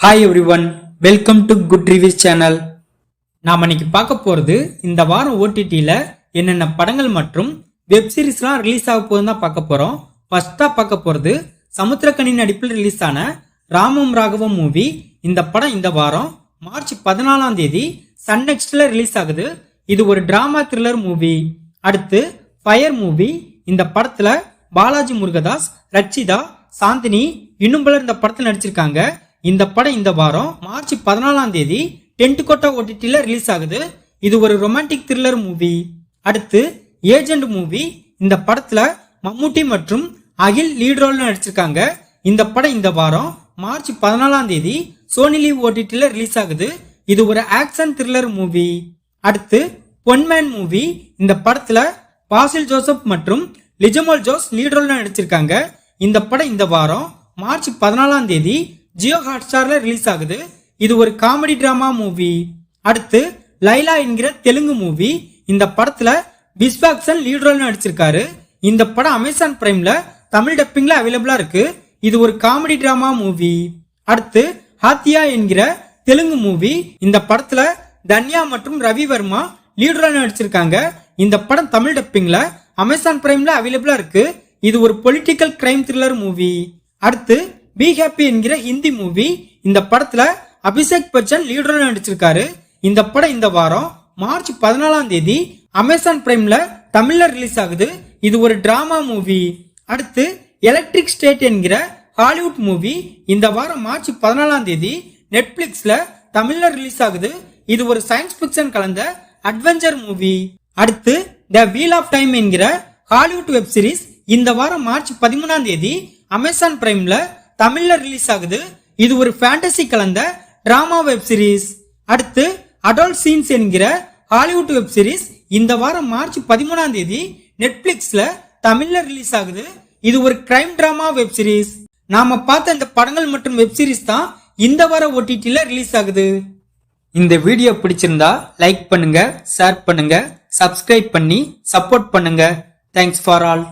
Hi everyone welcome to good reviews channel நாம் இன்னைக்கு பார்க்க போகிறது இந்த வாரம் ஓடிடியில் என்னென்ன படங்கள் மற்றும் வெப் சீரிஸ்லாம் ரிலீஸ் ஆக போகுதுன்னு தான் பார்க்க போகிறோம் ஃபர்ஸ்ட்டாக பார்க்க போகிறது சமுத்திரக்கணி நடிப்பில் ரிலீஸ் ஆன ராமம் ராகவம் மூவி இந்த படம் இந்த வாரம் மார்ச் பதினாலாம் தேதி சன் நெக்ஸ்டில் ரிலீஸ் ஆகுது. இது ஒரு ட்ராமா த்ரில்லர் மூவி அடுத்து ஃபயர் மூவி இந்த படத்தில் பாலாஜி முருகதாஸ் ரட்சிதா சாந்தினி இன்னும் பலர் இந்த படத்தில் நடிச்சிருக்காங்க. இந்த படம் இந்த வாரம் மார்ச் பதினாலாம் தேதி டென்ட் கோட்டா ஓடிடியில் ரிலீஸ் ஆகுது. இது ஒரு ரொமான்டிக் த்ரில்லர் மூவி அடுத்து ஏஜென்ட் மூவி இந்த படத்தில் மம்முட்டி மற்றும் அகில் லீட் ரோல் நடிச்சிருக்காங்க. இந்த படம் இந்த வாரம் மார்ச் பதினாலாம் தேதி சோனி லீவ் ஓடிடியில் ரிலீஸ் ஆகுது. இது ஒரு ஆக்ஷன் த்ரில்லர் மூவி அடுத்து பொன்மேன் மூவி இந்த படத்தில் பாசில் ஜோசப் மற்றும் லிஜமல் ஜோஸ் லீட் ரோல் நடிச்சிருக்காங்க. இந்த படம் இந்த வாரம் மார்ச் பதினாலாம் தேதி ஜியோ ஹாட்ஸ்டாரில் ரிலீஸ் ஆகுது. இது ஒரு காமெடி ட்ராமா மூவி அடுத்து லைலா என்கிற தெலுங்கு மூவி இந்த படத்தில் பிஸ்பாக்சன் லீட் ரோல் நடிச்சிருக்காரு. இந்த படம் அமேசான் பிரைம்ல தமிழ் டப்பிங்ல அவைலபிளா இருக்கு. இது ஒரு காமெடி டிராமா மூவி அடுத்து ஹாத்தியா என்கிற தெலுங்கு மூவி இந்த படத்துல தன்யா மற்றும் ரவி வர்மா லீட் ரோல் நடிச்சிருக்காங்க. இந்த படம் தமிழ் டப்பிங்ல அமேசான் பிரைம்ல அவைலபிளா இருக்கு. இது ஒரு பொலிட்டிக்கல் கிரைம் த்ரில்லர் மூவி அடுத்து பி ஹாப்பி என்கிற ஹிந்தி மூவி இந்த படத்துல அபிஷேக் பச்சன் லீடரா நடிச்சிருக்காரு. இந்த படம் இந்த வாரம் மார்ச் பதினாலாம் தேதி அமேசான் பிரைம்ல தமிழ்ல ரிலீஸ் ஆகுது. இது ஒரு டிராமா மூவி அடுத்து எலக்ட்ரிக் ஸ்டேட் என்கிற ஹாலிவுட் மூவி இந்த வாரம் மார்ச் பதினாலாம் தேதி நெட்ஃபிளிக்ஸ்ல தமிழ்ல ரிலீஸ் ஆகுது. இது ஒரு சயின்ஸ் ஃபிக்ஷன் கலந்த அட்வென்ச்சர் மூவி அடுத்து த வீல் ஆஃப் டைம் என்கிற ஹாலிவுட் வெப் சீரிஸ் இந்த வாரம் மார்ச் பதிமூணாம் தேதி அமேசான் பிரைம்ல தமிழ்ல ரிலீஸ் ஆகுது. இது ஒரு ஃபேண்டசி கலந்த டிராமா வெப் சீரிஸ் அடுத்து அடல்ட் சீன்ஸ் என்கிற ஹாலிவுட் வெப் சீரிஸ் இந்த வாரம் மார்ச் பதிமூணாம் தேதி நெட்ஃபிளிக்ஸ்ல தமிழ்ல ரிலீஸ் ஆகுது. இது ஒரு கிரைம் டிராமா வெப் சீரிஸ் நாம பார்த்த இந்த படங்கள் மற்றும் வெப் சீரிஸ் தான் இந்த வார ஓடிடியில் ரிலீஸ் ஆகுது. இந்த வீடியோ பிடிச்சிருந்தா லைக் பண்ணுங்க ஷேர் பண்ணுங்க சப்ஸ்கிரைப் பண்ணி சப்போர்ட் பண்ணுங்க. Thanks for all